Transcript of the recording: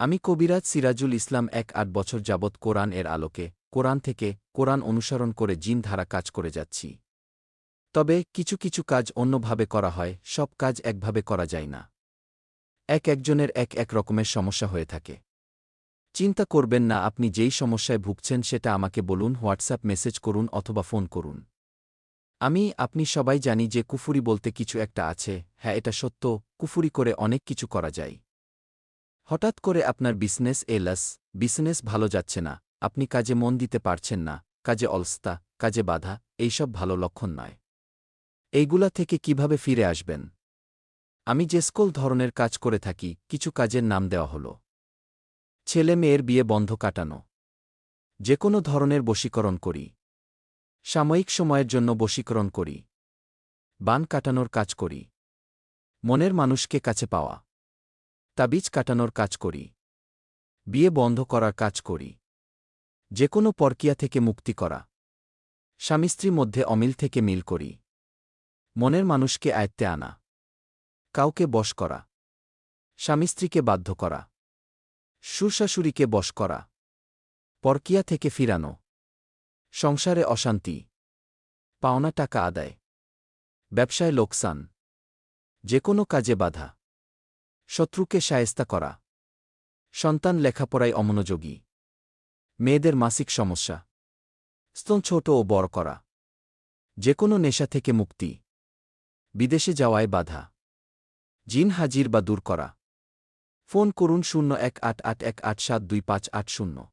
আমি কবিরাজ সিরাজুল ইসলাম এক আট বছর যাবৎ কোরআন এর আলোকে, কোরআন থেকে কোরআন অনুসরণ করে জিন ধারা কাজ করে যাচ্ছি। তবে কিছু কিছু কাজ অন্যভাবে করা হয়, সব কাজ একভাবে করা যায় না। এক একজনের এক এক রকমের সমস্যা হয়ে থাকে। চিন্তা করবেন না, আপনি যেই সমস্যায় ভুগছেন সেটা আমাকে বলুন, হোয়াটসঅ্যাপ মেসেজ করুন অথবা ফোন করুন। আমি, আপনি সবাই জানি যে কুফুরি বলতে কিছু একটা আছে হ্যাঁ এটা সত্য, কুফুরি করে অনেক কিছু করা যায়। হঠাৎ করে আপনার বিজনেস এলাস বিজনেস ভালো যাচ্ছে না, আপনি কাজে মন দিতে পারছেন না, কাজে অলস্তা, কাজে বাধা, এইসব ভালো লক্ষণ নয়। এইগুলা থেকে কীভাবে ফিরে আসবেন? আমি যে স্কুল ধরনের কাজ করে থাকি, কিছু কাজের নাম দেওয়া হল। ছেলে মেয়ের বিয়ে বন্ধ কাটানো। যে কোনো ধরনের বশীকরণ করি। সাময়িক সময়ের জন্য বশীকরণ করি। বান কাটানোর কাজ করি। মনের মানুষকে কাছে পাওয়া। তাবিজ কাটানোর কাজ করি। বিয়ে বন্ধ করার কাজ করি। যে কোনো পরকিয়া থেকে মুক্তি করা। স্বামী মধ্যে অমিল থেকে মিল করি। মনের মানুষকে আয়ত্তে আনা। কাউকে বশ করা। স্বামী স্ত্রীকে বাধ্য করা। সুশাশুড়িকে বশ করা। পরকিয়া থেকে ফিরানো। সংসারে অশান্তি। পাওনা টাকা আদায়। ব্যবসায় লোকসান। যে কোনো কাজে বাধা। শত্রুকে সায়স্তা করা। সন্তান লেখাপড়ায় অমনোযোগী। মেয়েদের মাসিক সমস্যা। স্তন ছোট ও বড় করা। যে কোনো নেশা থেকে মুক্তি। বিদেশে যাওয়ায় বাধা। জিন হাজির বা দূর করা। ফোন করুন শূন্য এক আট আট এক আট সাত দুই পাঁচ আট শূন্য।